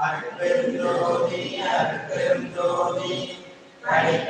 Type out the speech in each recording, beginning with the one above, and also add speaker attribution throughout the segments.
Speaker 1: அருட்பெருஞ்சோதி அருட்பெருஞ்சோதி தனிப்பெரும்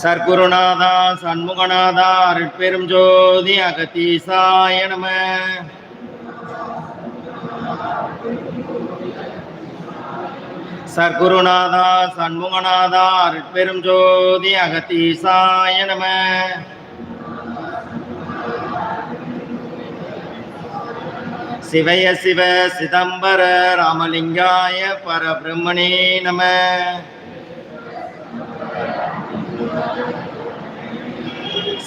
Speaker 1: சர்க்குருநாதா சண்முகநாதா அருட்பெரும் ஜோதி அகத்தீசாய நம. சர்க்குருநாதா சண்முகநாதா அருட்பெரும் ஜோதி அகத்தீசாய நம. சிவய சிவ சிதம்பர ராமலிங்காய பரபிரம்மணே நம.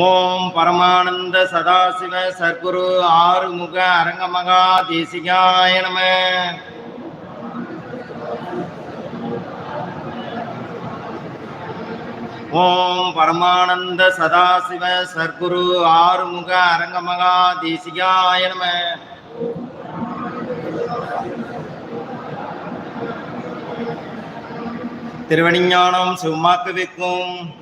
Speaker 1: ஓம் பரமானந்த சதாசிவ சர்க்குரு ஆறுமுக அரங்கமகா தேசிகாய நம. ஓம் பரமானந்த சதாசிவ சர்க்குரு ஆறுமுக அரங்கமகா தேசிகாய நம. திருவணிஞானம் சிவமாக்கு வைக்கும்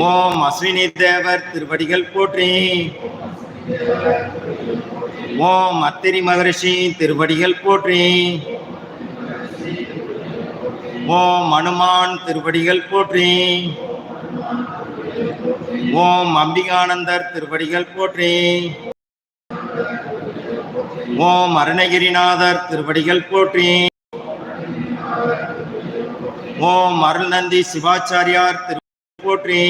Speaker 1: ஓம் அஸ்வினி தேவர் திருவடிகள் போற்றி. ஓம் அத்திரி மகரிஷி திருவடிகள் போற்றி. ஓம் அனுமான் திருவடிகள் போற்றி. ஓம் அம்பிகானந்தர் திருவடிகள் போற்றி. ஓம் அருணகிரிநாதர் திருவடிகள் போற்றி. ஓம் அருள்நந்தி சிவாச்சாரியார் திரு போற்றி.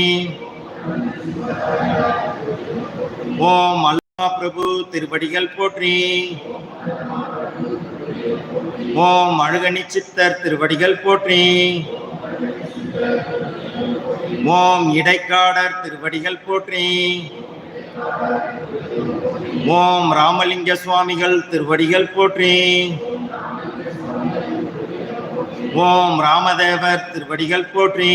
Speaker 1: ஓம் அல்லா பிரபு திருவடிகள் போற்றி. ஓம் அழுகணி சித்தர் திருவடிகள் போற்றி. ஓம் இடைக்காடர் திருவடிகள் போற்றி. ஓம் ராமலிங்க சுவாமிகள் திருவடிகள் போற்றி. ஓம் ராமதேவர் திருவடிகள் போற்றி.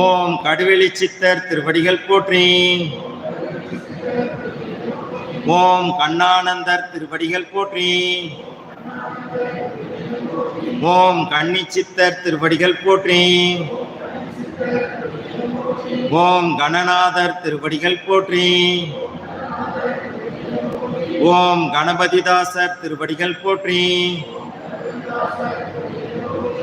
Speaker 1: ஓம் கடுவெளி சித்தர் திருவடிகள் போற்றி. ஓம் கண்ணானந்தர் திருவடிகள் போற்றி. ஓம் கண்ணி சித்தர் திருவடிகள் போற்றி. ஓம் கணநாதர் திருவடிகள் போற்றி. ஓம் கணபதிதாசர் திருவடிகள் போற்றி.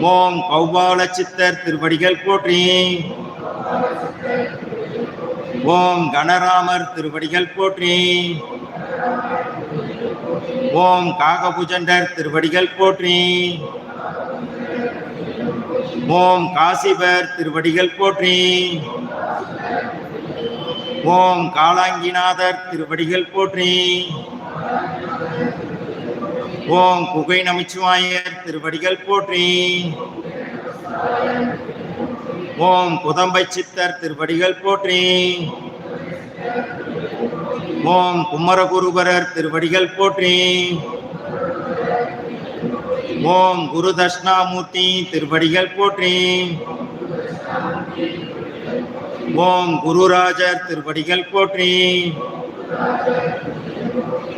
Speaker 1: ஓம் கௌபால சித்தர் திருவடிகள் போற்றி. ஓம் கணராமர் திருவடிகள் போற்றி. ஓம் காகபுஜண்டர் திருவடிகள் போற்றி. ஓம் காசிபர் திருவடிகள் போற்றி. ஓம் காலாங்கிநாதர் திருவடிகள் போற்றி. ஓம் குகை நமச்சிவாயர் திருவடிகள் போற்றி. ஓம் குதம்பை சித்தர் திருவடிகள் போற்றி. ஓம் குமரகுருபரர் திருவடிகள் போற்றி. ஓம் குரு தட்சிணாமூர்த்தி திருவடிகள் போற்றி. ஓம் குருராஜர் திருவடிகள் போற்றி.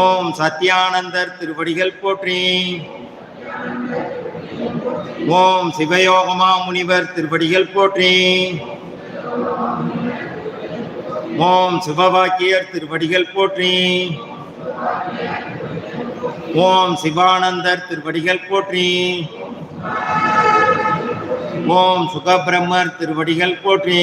Speaker 1: ஓம் சத்யானந்தர் திருவடிகள் போற்றி. ஓம் சிவயோகமா முனிவர் திருவடிகள் போற்றி. ஓம் சிவவாக்கியர் திருவடிகள் போற்றி. ஓம் சிவானந்தர் திருவடிகள் போற்றி. ஓம் சுகபிரம்மர் திருவடிகள் போற்றி.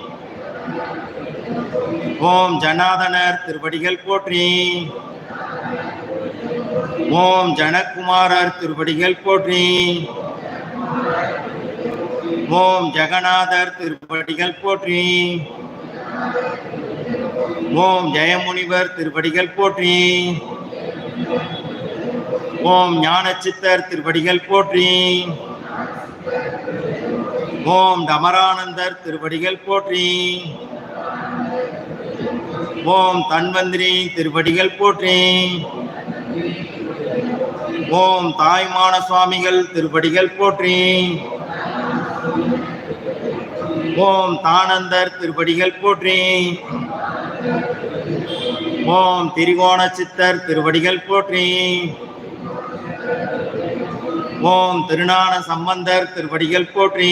Speaker 1: ஓம் ஜனாதனர் திருவடிகள் போற்றி. ஓம் ஜனகுமாரர் திருவடிகள் போற்றி. ஓம் ஜெகநாதர் திருப்படிகள் போற்றி. ஓம் ஜெயமுனிவர் திருப்படிகள் போற்றி. ஓம் ஞானச்சித்தர் திருப்படிகள் போற்றி. ஓம் டமரானந்தர் திருப்படிகள் போற்றி. ஓம் தன்வந்திரி திருப்படிகள் போற்றி. ஓம் தாய்மான சுவாமிகள் திருப்படிகள் போற்றி. ஓம் தானந்தர் திருப்படிகள் போற்றி. ஓம் திரிகோண சித்தர் திருவடிகள் போற்றி. ஓம் திருநான சம்பந்தர் திருவடிகள் போற்றி.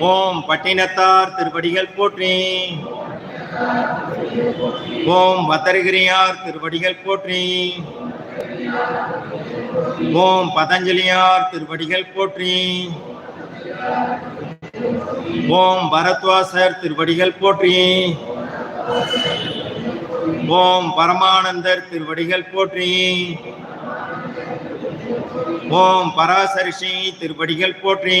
Speaker 1: ஓம் பட்டினத்தார் திருவடிகள் போற்றி. ஓம் பத்தரகிரியார் திருவடிகள் போற்றி. ஓம் பதஞ்சலியார் திருவடிகள் போற்றி. ஓம் பரத்வாசர் திருவடிகள் போற்றி. ஓம் பரமானந்தர் திருவடிகள் போற்றி. ஓம் பராசரிஷி திருவடிகள் போற்றி.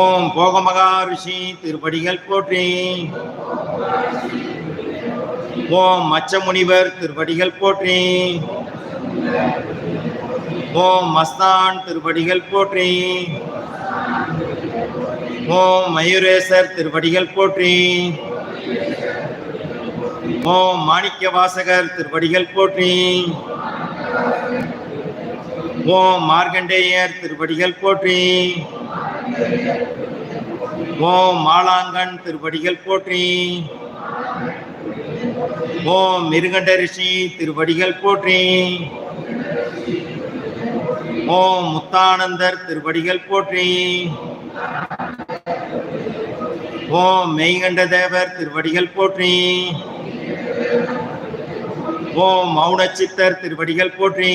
Speaker 1: ஓம் போகமகா ரிஷி திருப்படிகள் போற்றி. ஓம் மச்சமுனிவர் திருப்படிகள் போற்றி. ஓம் மஸ்தான் திருப்படிகள் போற்றி. ஓம் மயூரேசர் திருப்படிகள் போற்றி. ஓம் மாணிக்க வாசகர் திருப்படிகள் போற்றி. ஓம் மார்கண்டேயர் திருப்படிகள் போற்றி. ஓம் மாலாங்கன் திருவடிகள் போற்றி. ஓம் மிருகண்ட ரிஷி திருவடிகள் போற்றி. ஓம் முத்தானந்தர் திருவடிகள் போற்றி. ஓம் மெய்கண்ட தேவர் திருவடிகள் போற்றி. ஓம் மௌனச்சித்தர் திருவடிகள் போற்றி.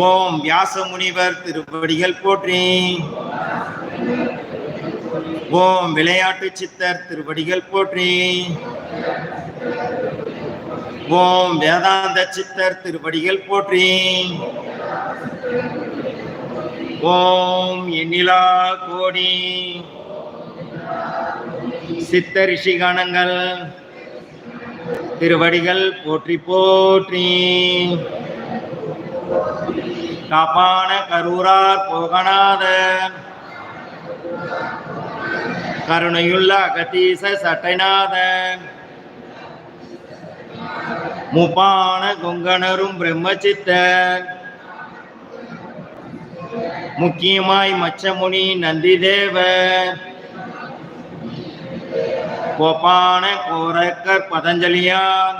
Speaker 1: ஓம் வியாச முனிவர் திருப்படிகள் போற்றி. ஓம் விளையாட்டு சித்தர் திருப்படிகள் போற்றி. ஓம் வேதாந்த சித்தர் திருப்படிகள் போற்றி. ஓம் எண்ணிலா கோடி. சித்த ரிஷிகணங்கள் திருவடிகள் போற்றி போற்றி. காப்பான கரூரார் போகநாத கருணையுள்ள அகத்தீச சட்டைநாத. முப்பான கொங்கணரும் பிரம்மச்சித்த. முக்கியமாய் மச்சமுனி நந்திதேவர் கோப்பான கோரக்கர் பதஞ்சலியான்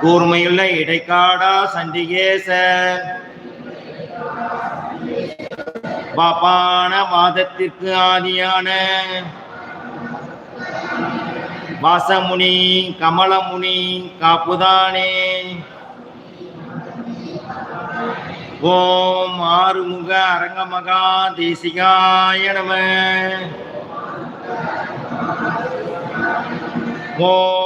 Speaker 1: கூர்மையுள்ள இடைக்காடா சண்டிகேசர் பாபான வாதத்திற்கு ஆதியான வாசமுனி கமலமுனி காப்புதானே. ஓம் ஆறுமுக அரங்கமகா தேசிகாய நம. ஓம்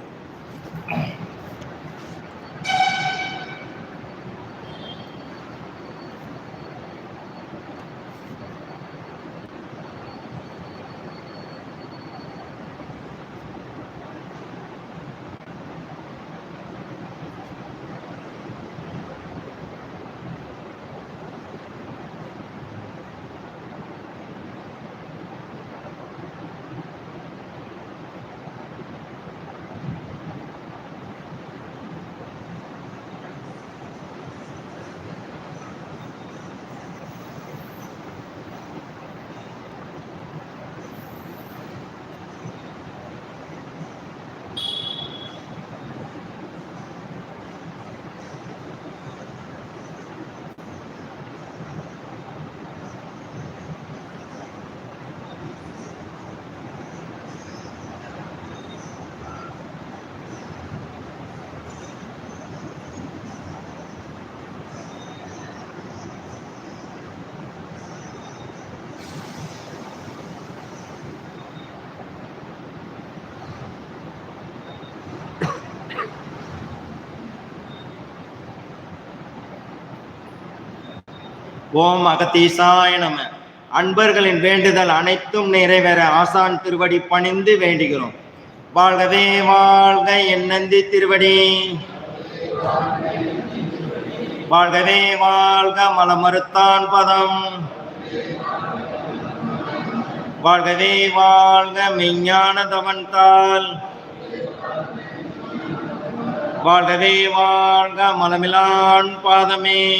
Speaker 1: ஓம் அகத்தீசாய நம. அன்பர்களின் வேண்டுதல் அனைத்தும் நிறைவேற ஆசான் திருவடி பணிந்து வேண்டுகிறோம். வாழ்கவே வாழ்க என் நந்தி திருவடி. வாழ்கவே வாழ்க மலமறுத்தான் பதம். வாழ்கவே வாழ்க மெய்ஞான தவன்தால் வாழ்கவே வாழ்க மலமிலான் பாதமே.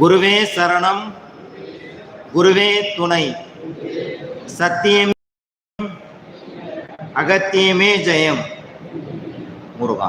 Speaker 1: குருவே சரணம் குருவே துணை. சத்தியம் அகத்தியமே ஜெயம். முருகா.